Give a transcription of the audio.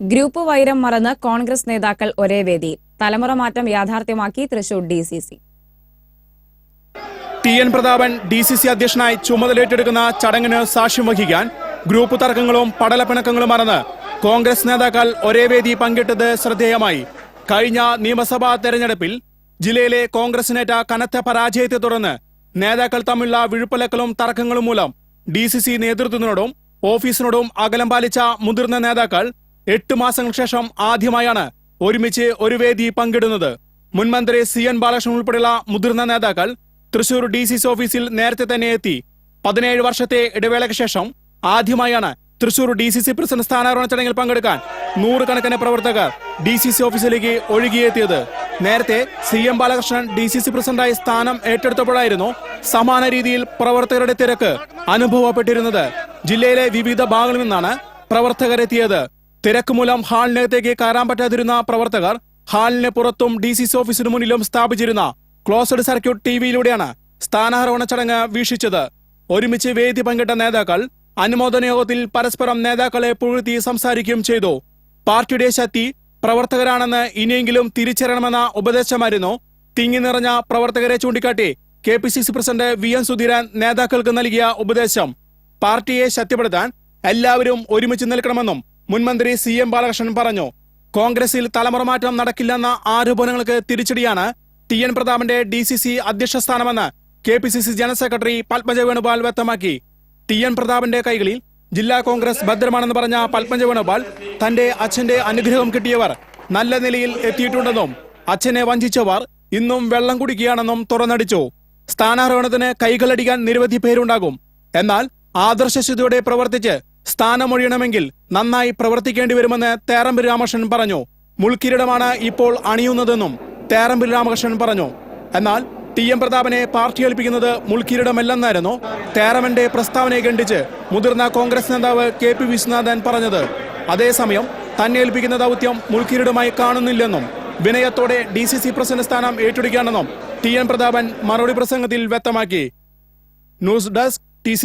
Group വൈരം മറന്ന് കോൺഗ്രസ് നേതാക്കൾ ഒരേ വേദിയിൽ തലമുറ മാറ്റം യാഥാർത്ഥ്യമാക്കി Thrissur D C C T N Prathapan D C C അധ്യക്ഷനായി ചുമതലയേറ്റെടുക്കുന്ന ചടങ്ങിന് സാക്ഷ്യം വഹിക്കാൻ ഗ്രൂപ്പ് തർക്കങ്ങളും പടലപ്പിണക്കങ്ങളും മറന്ന് കോൺഗ്രസ് നേതാക്കൾ ഒരേ വേദി പങ്കിട്ടത് ശ്രദ്ധേയമായി. കഴിഞ്ഞ നിയമസഭാ തെരഞ്ഞെടുപ്പിൽ ജില്ലയിലെ കോൺഗ്രസിനേറ്റ കനത്ത പരാജയത്തെ തുടർന്ന് നേതാക്കൾ തമ്മിലുള്ള വിഴുപ്പലക്കലും തർക്കങ്ങളും മൂലം ഡി സി സി നേതൃത്വത്തിനോടും ഓഫീസിനോടും അകലം പാലിച്ച മുതിർന്ന നേതാക്കൾ എട്ട് മാസങ്ങൾക്ക് ശേഷം ആദ്യമായാണ് ഒരുമിച്ച് ഒരു വേദി പങ്കിടുന്നത്. മുൻമന്ത്രി സി എൻ ബാലകൃഷ്ണൻ ഉൾപ്പെടെയുള്ള മുതിർന്ന നേതാക്കൾ തൃശൂർ ഡി സി സി ഓഫീസിൽ നേരത്തെ തന്നെ എത്തി. പതിനേഴ് വർഷത്തെ ഇടവേളയ്ക്ക് ശേഷം ആദ്യമായാണ് Thrissur D C C president സ്ഥാനാരോഹണ ചടങ്ങിൽ പങ്കെടുക്കാൻ നൂറുകണക്കിന് പ്രവർത്തകർ ഡി സി സി ഓഫീസിലേക്ക് ഒഴുകിയെത്തിയത്. നേരത്തെ C M Balakrishnan D C C പ്രസിഡന്റായി സ്ഥാനം ഏറ്റെടുത്തപ്പോഴായിരുന്നു സമാന രീതിയിൽ പ്രവർത്തകരുടെ തിരക്ക് അനുഭവപ്പെട്ടിരുന്നത്. ജില്ലയിലെ വിവിധ ഭാഗങ്ങളിൽ നിന്നാണ് പ്രവർത്തകരെത്തിയത്. തിരക്ക് മൂലം ഹാളിനകത്തേക്ക് കയറാൻ പറ്റാതിരുന്ന പ്രവർത്തകർ ഹാളിന് പുറത്തും ഡി സി സി ഓഫീസിന് മുന്നിലും സ്ഥാപിച്ചിരുന്ന ക്ലോസ്ഡ് സർക്യൂട്ട് ടി വിയിലൂടെയാണ് സ്ഥാനാരോഹണ ചടങ്ങ് വീക്ഷിച്ചത്. ഒരുമിച്ച് വേദി പങ്കിട്ട നേതാക്കൾ അനുമോദന യോഗത്തിൽ പരസ്പരം നേതാക്കളെ പുകഴ്ത്തി സംസാരിക്കുകയും ചെയ്തു. പാർട്ടിയുടെ ശക്തി പ്രവർത്തകരാണെന്ന് ഇനിയെങ്കിലും തിരിച്ചറിയണമെന്ന ഉപദേശമായിരുന്നു തിങ്ങി നിറഞ്ഞ പ്രവർത്തകരെ ചൂണ്ടിക്കാട്ടി K P C C president V N Sudheeran നേതാക്കൾക്ക് നൽകിയ ഉപദേശം. പാർട്ടിയെ ശക്തിപ്പെടുത്താൻ എല്ലാവരും ഒരുമിച്ച് നിൽക്കണമെന്നും മുൻമന്ത്രി സി എം ബാലകൃഷ്ണൻ പറഞ്ഞു കോൺഗ്രസിൽ തലമുറ മാറ്റം നടക്കില്ലെന്ന ആരോപണങ്ങൾക്ക് തിരിച്ചടിയാണ് ടി എൻ പ്രതാപന്റെ ഡി സി സി അധ്യക്ഷ സ്ഥാനമെന്ന് K P C C general secretary Padmaja Venupal വ്യക്തമാക്കി. ടി എൻ പ്രതാപന്റെ കൈകളിൽ ജില്ലാ കോൺഗ്രസ് ഭദ്രമാണെന്ന് പറഞ്ഞ പത്മജ വേണുപാൽ തന്റെ അച്ഛന്റെ അനുഗ്രഹം കിട്ടിയവർ നല്ല നിലയിൽ എത്തിയിട്ടുണ്ടെന്നും അച്ഛനെ വഞ്ചിച്ചവർ ഇന്നും വെള്ളം കുടിക്കുകയാണെന്നും തുറന്നടിച്ചു. സ്ഥാനാരോഹണത്തിന് കൈകളടിക്കാൻ നിരവധി പേരുണ്ടാകും. എന്നാൽ ആദർശശുദ്ധിയോടെ പ്രവർത്തിച്ച് സ്ഥാനമൊഴിയണമെങ്കിൽ നന്നായി പ്രവർത്തിക്കേണ്ടി വരുമെന്ന് തേറമ്പിൽ രാമകൃഷ്ണൻ പറഞ്ഞു. മുൾക്കിരീടമാണ് ഇപ്പോൾ അണിയുന്നതെന്നും തേറമ്പിൽ രാമകൃഷ്ണൻ പറഞ്ഞു. എന്നാൽ ടി എം പ്രതാപനെ പാർട്ടി ഏൽപ്പിക്കുന്നത് മുൾക്കിരീടമല്ലെന്നായിരുന്നു തേറമന്റെ പ്രസ്താവനയെ ഖണ്ഡിച്ച് മുതിർന്ന കോൺഗ്രസ് നേതാവ് കെ പി വിശ്വനാഥൻ പറഞ്ഞത്. അതേസമയം തന്നെ ഏൽപ്പിക്കുന്ന ദൗത്യം മുൾക്കിരീടമായി കാണുന്നില്ലെന്നും വിനയത്തോടെ ഡി സി സി പ്രസിഡന്റ് സ്ഥാനം ഏറ്റെടുക്കുകയാണെന്നും ടി എൻ പ്രതാപൻ മറുപടി പ്രസംഗത്തിൽ വ്യക്തമാക്കി. News desk T